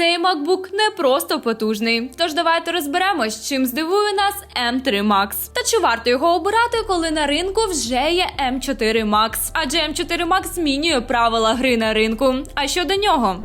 Цей MacBook не просто потужний. Тож давайте розберемось, чим здивує нас M3 Max. Та чи варто його обирати, коли на ринку вже є M4 Max? Адже M4 Max змінює правила гри на ринку. А що до нього?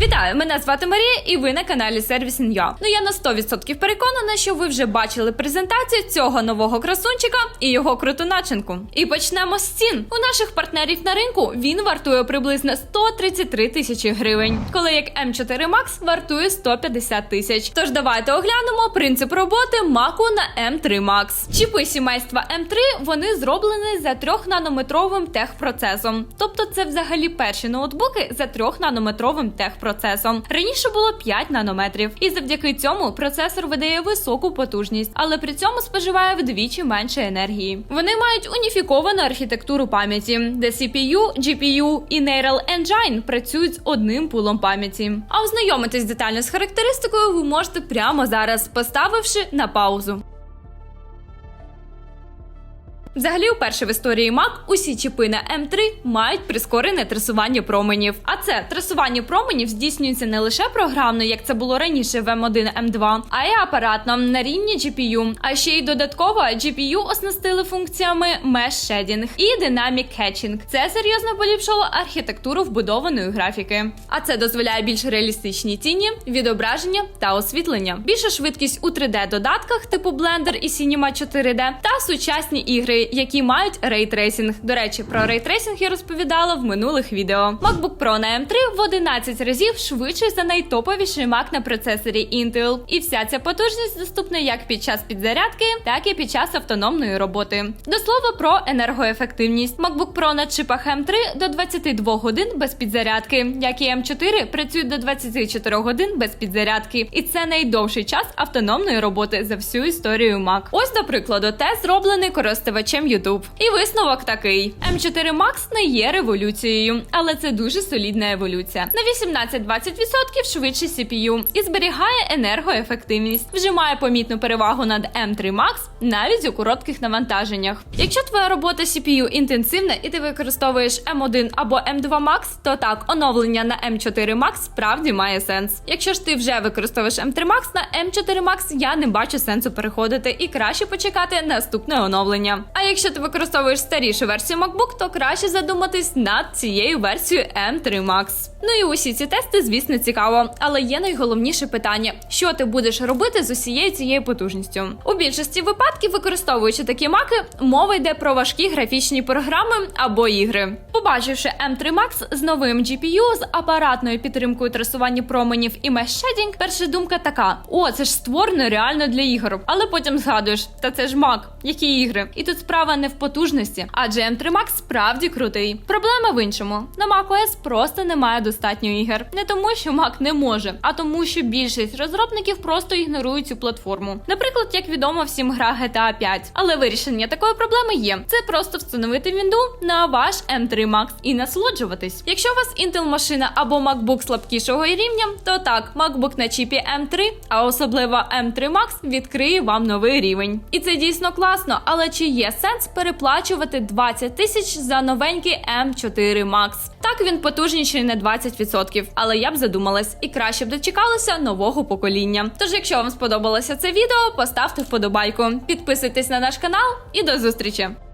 Вітаю! Мене звати Марія, і ви на каналі Servicing.ua. Ну я на 100% переконана, що ви вже бачили презентацію цього нового красунчика і його круту начинку. І почнемо з цін. У наших партнерів на ринку він вартує приблизно 133 тисячі гривень, коли як М4 Max вартує 150 тисяч. Тож давайте оглянемо принцип роботи Маку на М3 Max. Чіпи сімейства М3 вони зроблені за 3 нанометровим техпроцесом. Тобто це взагалі перші ноутбуки за 3 нанометровим техпроцесом. Раніше було 5 нанометрів, і завдяки цьому процесор видає високу потужність, але при цьому споживає вдвічі менше енергії. Вони мають уніфіковану архітектуру пам'яті, де CPU, GPU і Neural Engine працюють з одним пулом пам'яті. А ознайомитись детально з характеристикою ви можете прямо зараз, поставивши на паузу. Взагалі, вперше в історії Mac усі чіпи на M3 мають прискорене трасування променів. А це трасування променів здійснюється не лише програмно, як це було раніше в M1 M2, а й апаратно на рівні GPU. А ще й додатково GPU оснастили функціями Mesh Shading і Dynamic Hatching. Це серйозно поліпшило архітектуру вбудованої графіки. А це дозволяє більш реалістичні тіні, відображення та освітлення. Більша швидкість у 3D-додатках типу Blender і Cinema 4D та сучасні ігри, які мають рейтрейсінг. До речі, про рейтрейсінг я розповідала в минулих відео. MacBook Pro на M3 в 11 разів швидший за найтоповіший Mac на процесорі Intel. І вся ця потужність доступна як під час підзарядки, так і під час автономної роботи. До слова про енергоефективність. MacBook Pro на чипах M3 до 22 годин без підзарядки, як і M4 працюють до 24 годин без підзарядки. І це найдовший час автономної роботи за всю історію Mac. Ось, до прикладу, тест зроблений користувачем YouTube. І висновок такий: M4 Max не є революцією, але це дуже солідна еволюція. На 18-20% швидше CPU і зберігає енергоефективність. Вже має помітну перевагу над M3 Max навіть у коротких навантаженнях. Якщо твоя робота CPU інтенсивна і ти використовуєш M1 або M2 Max, то так, оновлення на M4 Max справді має сенс. Якщо ж ти вже використовуєш M3 Max, на M4 Max я не бачу сенсу переходити і краще почекати наступне оновлення. А якщо ти використовуєш старішу версію MacBook, то краще задуматись над цією версією M3 Max. Ну і усі ці тести, звісно, цікаво, але є найголовніше питання: що ти будеш робити з усією цією потужністю? У більшості випадків, використовуючи такі маки, мова йде про важкі графічні програми або ігри. Побачивши M3 Max з новим GPU, з апаратною підтримкою трасування променів і Shading, перша думка така: о, це ж створено реально для ігор. Але потім згадуєш, та це ж Mac, які ігри? І тут справа не в потужності, адже M3 Max справді крутий. Проблема в іншому: на macOS просто немає достатньо ігор. Не тому, що Mac не може, а тому, що більшість розробників просто ігнорують цю платформу. Наприклад, як відомо всім гра GTA 5. Але вирішення такої проблеми є: це просто встановити Вінду на ваш M3 Max і насолоджуватись. Якщо у вас Intel машина або MacBook слабкішого рівня, то так, MacBook на чіпі M3, а особливо M3 Max відкриє вам новий рівень. І це дійсно класно, але чи є сенс переплачувати 20 тисяч за новенький М4 Max. Так він потужніший на 20%, але я б задумалась і краще б дочекалася нового покоління. Тож, якщо вам сподобалося це відео, поставте вподобайку, підписуйтесь на наш канал і до зустрічі!